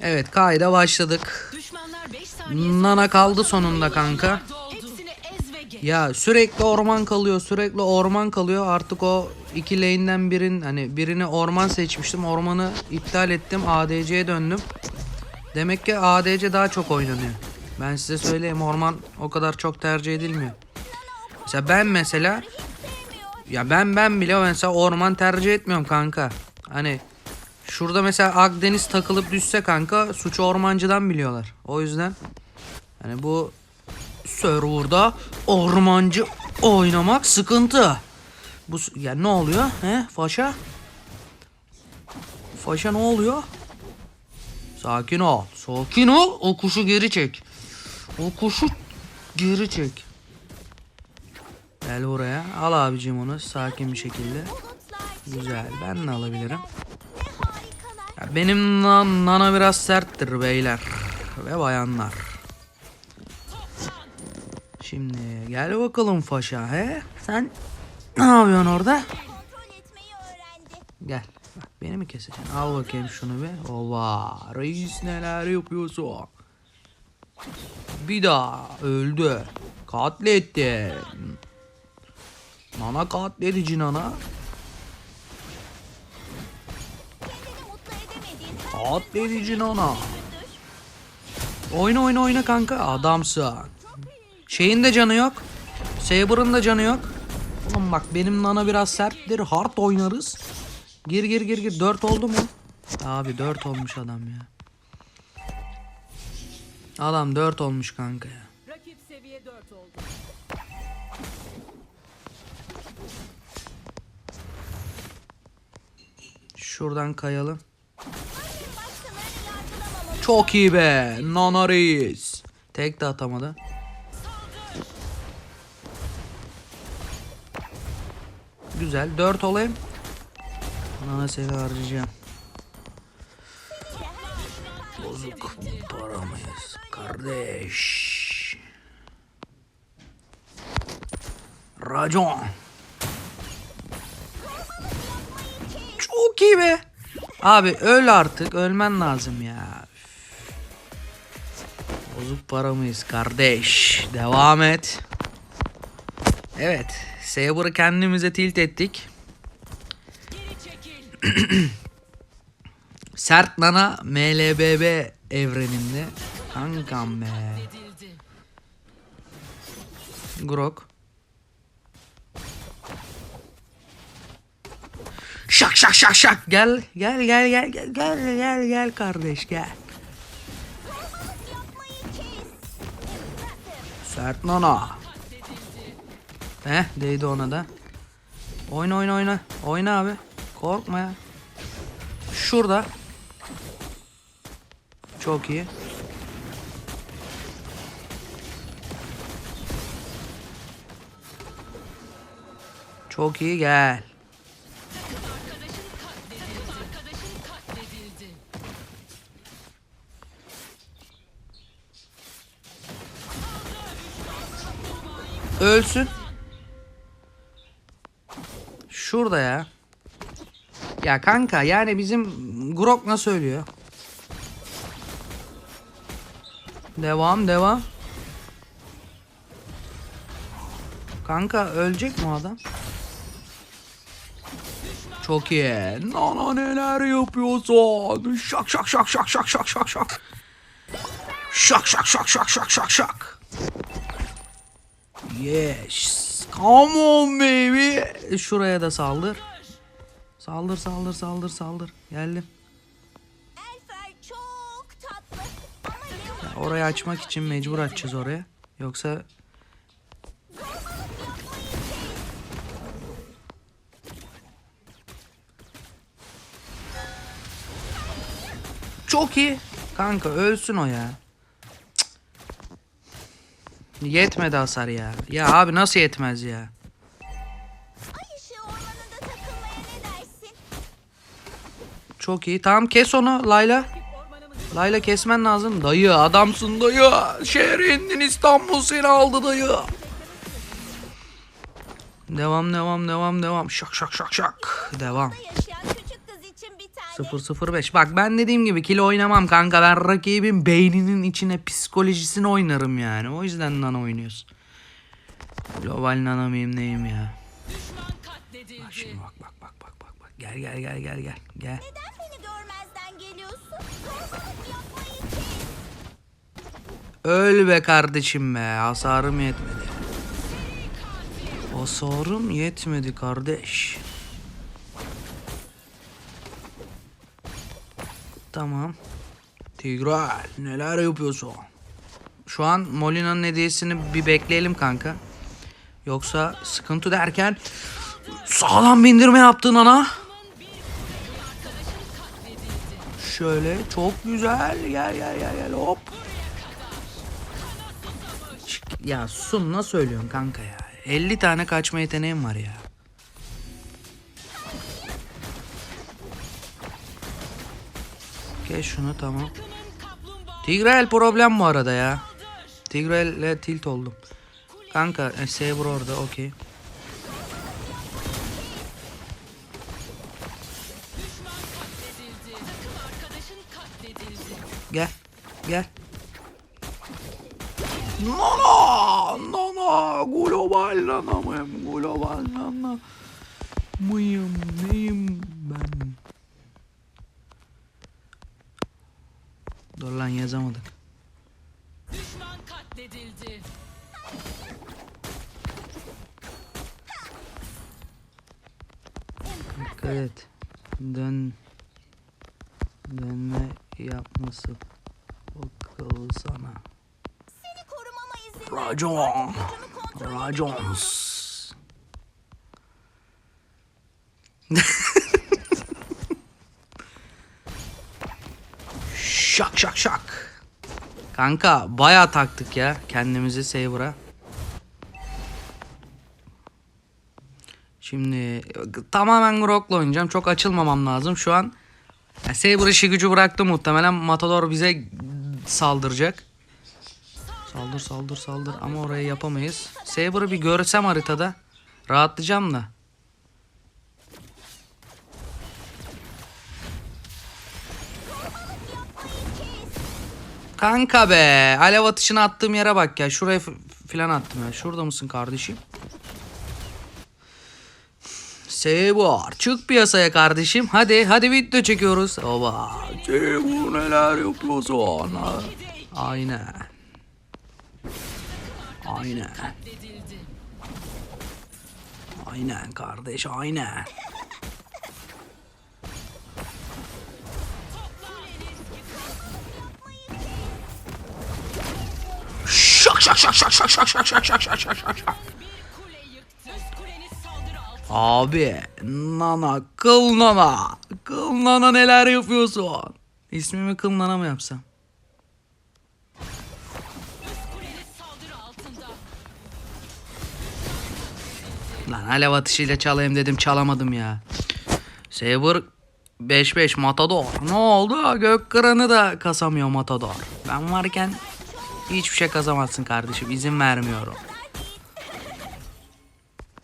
Evet kayda başladık. Düşmanlar 5 saniye Nana kaldı sonunda kanka. Ya sürekli orman kalıyor sürekli orman kalıyor artık o iki lane'den birin hani birini orman seçmiştim ormanı iptal ettim ADC'ye döndüm. Demek ki ADC daha çok oynanıyor. Ben size söyleyeyim orman o kadar çok tercih edilmiyor. Mesela ben mesela ya ben ben bile mesela orman tercih etmiyorum kanka. Hani şurada mesela Akdeniz takılıp düşse kanka suçu ormancıdan biliyorlar. O yüzden hani bu serverda ormancı oynamak sıkıntı. Bu s- ya ne oluyor? He? Faşa? Faşa ne oluyor? Sakin ol. Sakin ol. O kuşu geri çek. O kuşu geri çek. Gel buraya. Al abicim onu sakin bir şekilde. Güzel. Ben de alabilirim. Benim nan- nana biraz serttir beyler ve bayanlar. Şimdi gel bakalım Faşa he. Sen ne yapıyorsun orada? Gel. Bak beni mi keseceksin? Al bakayım şunu bir. Ova. Reis neler yapıyorsun? Bir daha öldü. Katletti. Nana katledici nana. Katledici nana. Oyna oyna oyna kanka. Adamsın. Şeyin de canı yok. Saber'ın da canı yok. Oğlum bak benim nana biraz serttir. Hard oynarız. Gir gir gir gir. 4 oldu mu? Abi 4 olmuş adam ya. Adam 4 olmuş kanka ya. Rakip seviye 4 oldu. Şuradan kayalım. Çok iyi be. Nana. Tek de atamadı. Güzel. 4 olayım. Nana seni harcayacağım. Bozuk para mıyız? Kardeş. Racon. Çok iyi be. Abi öl artık. Ölmen lazım ya. Bozuk para mıyız kardeş? Devam et. Evet. Saber'ı kendimize tilt ettik. Sert Nana MLBB evreninde. Kankam be. Grok. Şak şak şak şak. Gel gel gel gel gel gel gel gel kardeş gel. Sert Nana. Heh değdi ona da. Oyna oyna oyna. Oyna abi. Korkma ya. Şurada. Çok iyi. Çok iyi gel. Ölsün. Şurada ya. Ya kanka yani bizim Grok nasıl ölüyor? Devam devam. Kanka ölecek mi adam? Çok iyi. Nana neler yapıyorsun? Şak şak şak şak şak şak şak şak. Şak şak şak şak şak şak şak. Yes. Come on baby. Şuraya da saldır. Saldır saldır saldır saldır. Geldim. Orayı açmak için mecbur açacağız oraya. Yoksa Çok iyi. Kanka ölsün o ya. Yetmedi hasar ya. Ya abi nasıl yetmez ya? Çok iyi. Tamam kes onu Layla. Layla kesmen lazım. Dayı adamsın dayı. Şehrinden İstanbul seni aldı dayı. Devam devam devam devam. Şak şak şak şak. Devam. 005. Bak ben dediğim gibi kilo oynamam kanka. Ben rakibin beyninin içine psikolojisini oynarım yani. O yüzden nana oynuyoruz. Global nana mıyım neyim ya. Düşman katledildi. Şimdi bak bak bak bak bak bak. Gel gel gel gel gel. Gel. Neden beni görmezden geliyorsun? Öl be kardeşim be. Hasarım yetmedi. Hasarım yetmedi kardeş. Tamam. Tigral neler yapıyorsun? Şu an Molina'nın hediyesini bir bekleyelim kanka. Yoksa sıkıntı derken sağlam bindirme yaptın ana. Şöyle çok güzel. Gel gel gel gel hop. Ya Sun nasıl söylüyorsun kanka ya? 50 tane kaçma yeteneğim var ya. Kes şunu tamam. Tigrel problem bu arada ya. Tigrel'le tilt oldum. Kanka e, Saber orada okey. Gel. Gel. Nana! Nana! Global nana mıyım? Global nana mıyım? Neyim ben? Dur lan yazamadık. Düşman katledildi. Dikkat et. Dön. Dönme yapması. Bakalım sana. Seni korumama izin ver. Racon. Racons. şak şak. Kanka bayağı taktık ya kendimizi Saber'a. Şimdi tamamen Grok'la oynayacağım. Çok açılmamam lazım. Şu an ya Saber işi gücü bıraktı muhtemelen. Matador bize saldıracak. Saldır saldır saldır ama orayı yapamayız. Saber'ı bir görsem haritada rahatlayacağım da. Kanka be. Alev atışını attığım yere bak ya. Şuraya filan attım ya. Şurada mısın kardeşim? Saber çık piyasaya kardeşim. Hadi hadi video çekiyoruz. Oba. Saber neler yapıyorsun? Aynen. Aynen. Aynen kardeş aynen. Şak şak şak şak şak şak şak şak şak şak şak şak. Abi nana kıl nana. Kıl nana neler yapıyorsun? İsmimi kıl nana mı yapsam? Lan alev atışıyla çalayım dedim çalamadım ya. Saber 5-5 Matador. Ne oldu? Gök kıranı da kasamıyor Matador. Ben varken hiçbir şey kazamazsın kardeşim. İzin vermiyorum.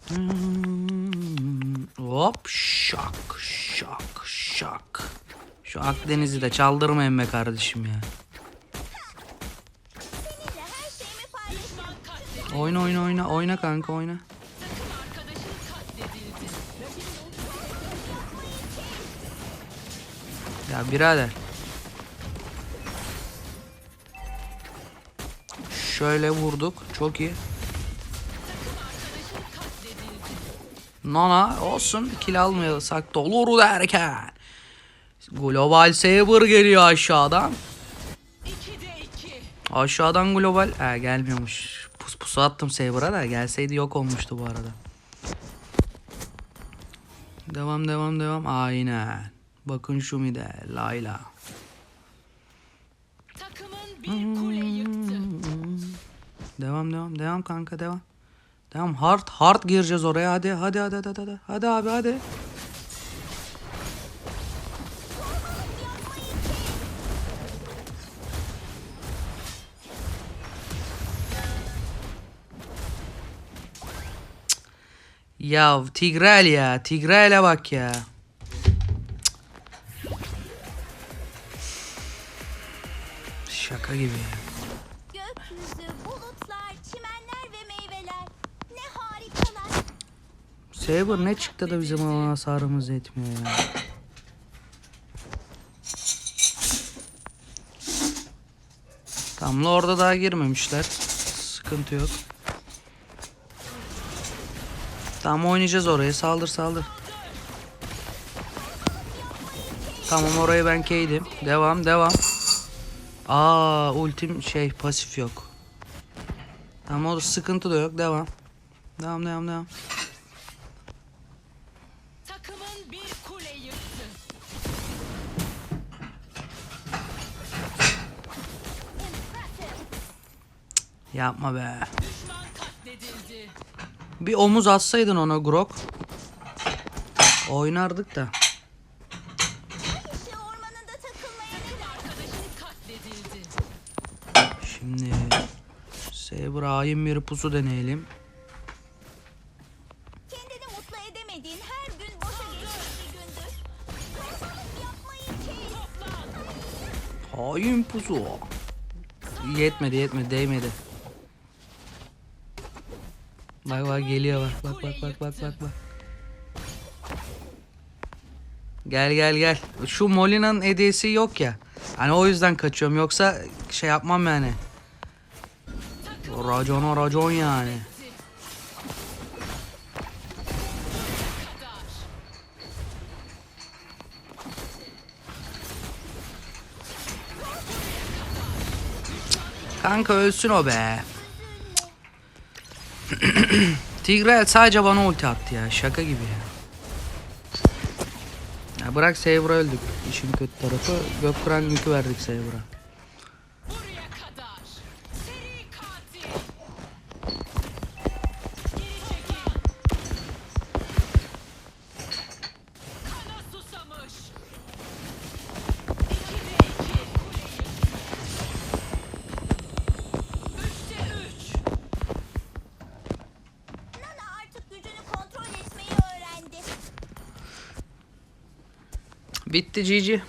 Hmm, Hop şak şak şak. Şu Akdeniz'i de çaldırmayın be kardeşim ya. Oyna oyna oyna oyna kanka oyna. Ya birader. Şöyle vurduk. Çok iyi. Nana olsun. Kill almayasak da olur derken. Global Saber geliyor aşağıdan. 2'de 2. Aşağıdan global. He gelmiyormuş. Pus pusu attım Saber'a da gelseydi yok olmuştu bu arada. Devam devam devam. Aynen. Bakın şu mide. Layla. Takımın bir kule yıktı. Devam devam devam kanka devam. Devam hard hard gireceğiz oraya hadi hadi hadi hadi hadi. Hadi abi hadi. Ya Tigreal ya. Tigrel'e bak ya. Şaka gibi ya. Gökyüzü, bulutlar, çimenler ve meyveler. Ne harikalar. Saber ne çıktı da bizim alan hasarımız etmiyor ya. Tamam orada daha girmemişler. Sıkıntı yok. Tamam oynayacağız oraya. Saldır saldır. Tamam orayı ben keydim. Devam devam. Aa ultim şey pasif yok. Tamam o sıkıntı da yok. Devam. Devam devam devam. Takımın bir kule yıktı. Yapma be. Düşman katledildi. Bir omuz atsaydın ona Grok. Oynardık da. Şimdi Saber hain bir pusu deneyelim. Kendini mutlu edemediğin her gün boşa geçmiş bir gündür. Yapmayı kes. Hain pusu. Yetmedi yetmedi değmedi. Bak bak geliyor bak bak bak bak bak bak bak. Gel gel gel. Şu Molina'nın hediyesi yok ya. Hani o yüzden kaçıyorum yoksa şey yapmam yani. Racona racon yani. Kanka ölsün o be. Tigrel sadece bana ulti attı ya. Şaka gibi ya. Ya bırak Saber'a öldük. İşin kötü tarafı Gökkuran yükü verdik Saber'a. Bitti GG.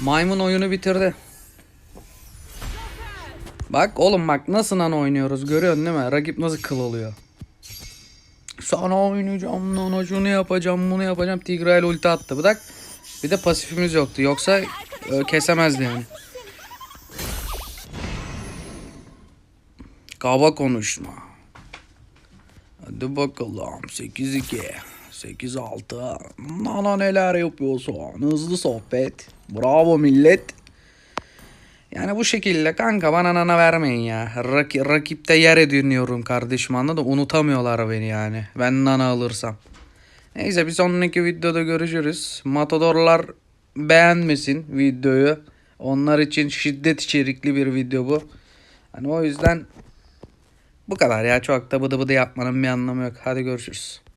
Maymun oyunu bitirdi. Bak oğlum bak nasıl nano oynuyoruz görüyorsun değil mi? Rakip nasıl kıl oluyor. Sana oynayacağım nano şunu yapacağım bunu yapacağım. Tigreal ulti attı. Bak bir de pasifimiz yoktu. Yoksa e, kesemezdi yani. Kaba konuşma. Hadi bakalım 8-2 8-6 Nana neler yapıyorsun hızlı sohbet. Bravo millet. Yani bu şekilde kanka bana nana vermeyin ya. Rak- Rakipte yer ediniyorum kardeşim anladın Unutamıyorlar beni yani. Ben nana alırsam. Neyse bir sonraki videoda görüşürüz. Matadorlar beğenmesin videoyu. Onlar için şiddet içerikli bir video bu. Hani o yüzden bu kadar ya. Çok da bıdı bıdı yapmanın bir anlamı yok. Hadi görüşürüz.